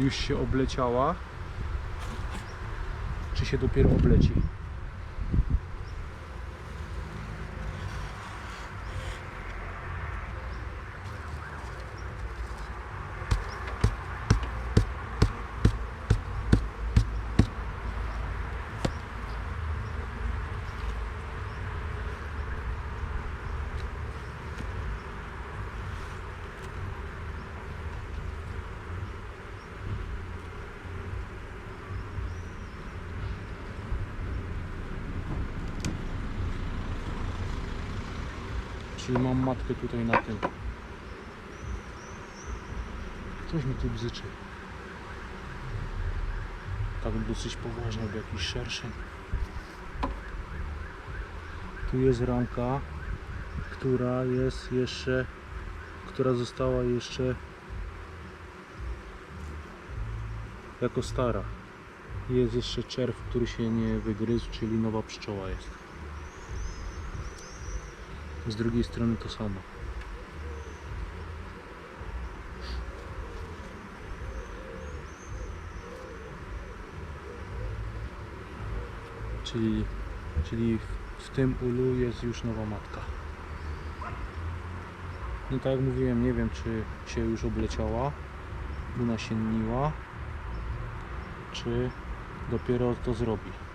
już się obleciała, czy się dopiero obleci. Czyli mam matkę tutaj na tym. Coś mi tu bzyczy. Tak dosyć poważnie, w jakiś szerszy. Tu jest ramka, która jest jeszcze, która została jeszcze jako stara. Jest jeszcze czerw, który się nie wygryzł, czyli nowa pszczoła jest. Z drugiej strony to samo. Czyli, czyli w, w tym ulu jest już nowa matka. No tak jak mówiłem, nie wiem czy się już obleciała, unasienniła, czy dopiero to zrobi.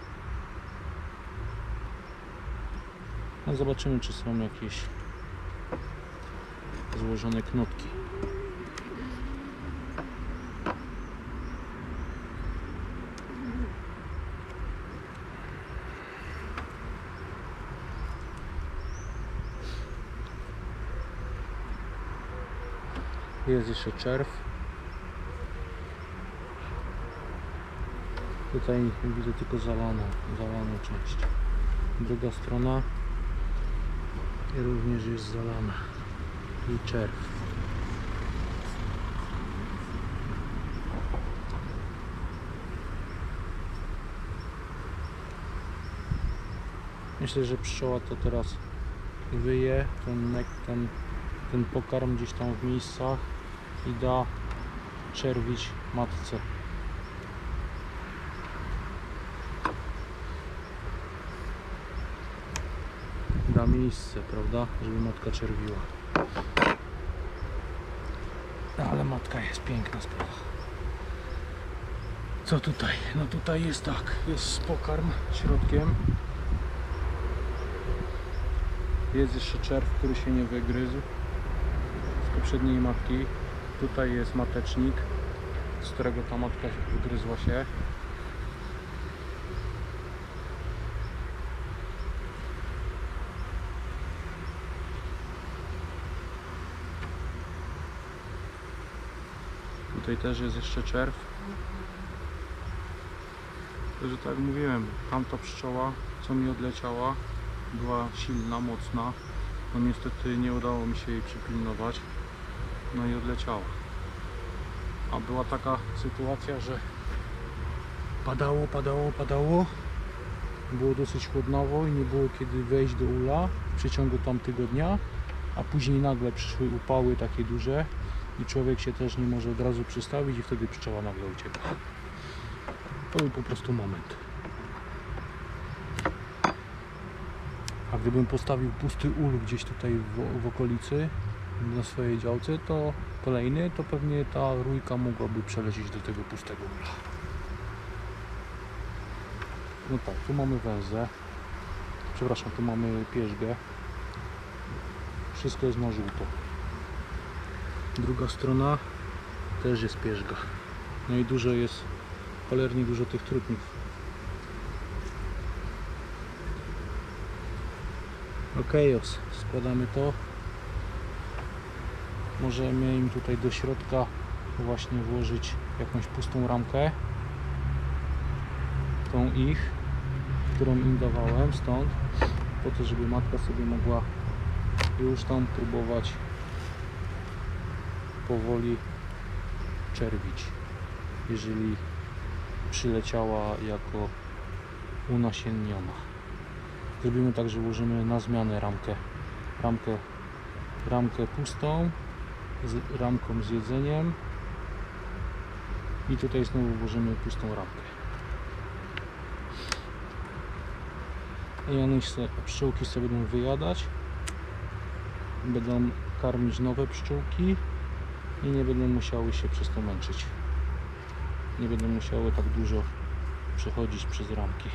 No zobaczymy czy są jakieś złożone knotki. Jest jeszcze czerw. Tutaj widzę tylko zalaną, zalaną część. Druga strona i również jest zalana i czerw. Myślę, że pszczoła to teraz wyje ten, ten, ten pokarm gdzieś tam w miejscach i da czerwić matce. Miejsce, prawda, żeby matka czerwiła. No, Ale matka jest piękna sprawa. Co tutaj? No tutaj jest tak, jest pokarm środkiem. Jest jeszcze czerw, który się nie wygryzł z poprzedniej matki. Tutaj jest matecznik, z którego ta matka wygryzła się. Tutaj też jest jeszcze czerw. Także tak jak mówiłem, tamta pszczoła, co mi odleciała, była silna, mocna. No niestety nie udało mi się jej przypilnować. No i odleciała. A była taka sytuacja, że padało, padało, padało. Było dosyć chłodnawo i nie było kiedy wejść do ula w przeciągu tam tygodnia. A później nagle przyszły upały takie duże i człowiek się też nie może od razu przystawić i wtedy pszczoła nagle ucieka. To był po prostu moment. A gdybym postawił pusty ul gdzieś tutaj w, w okolicy na swojej działce, to kolejny, to pewnie ta rójka mogłaby przelecieć do tego pustego ula. No tak, tu mamy węzę. Przepraszam, tu mamy pierzgę. Wszystko jest na żółto. Druga strona też jest pierzga. No i dużo jest, cholernie dużo tych trutniów. Ok, składamy to. Możemy im tutaj do środka właśnie włożyć jakąś pustą ramkę. Tą ich, którą im dawałem stąd, po to, żeby matka sobie mogła już tam próbować powoli czerwić, jeżeli przyleciała jako unasienniona. Zrobimy tak, że ułożymy na zmianę ramkę. Ramkę, ramkę pustą, z ramką z jedzeniem I tutaj znowu włożymy pustą ramkę. I one se, pszczółki sobie będą wyjadać. Będą karmić nowe pszczółki i nie będą musiały się przez to męczyć. Nie będą musiały tak dużo przechodzić przez ramki.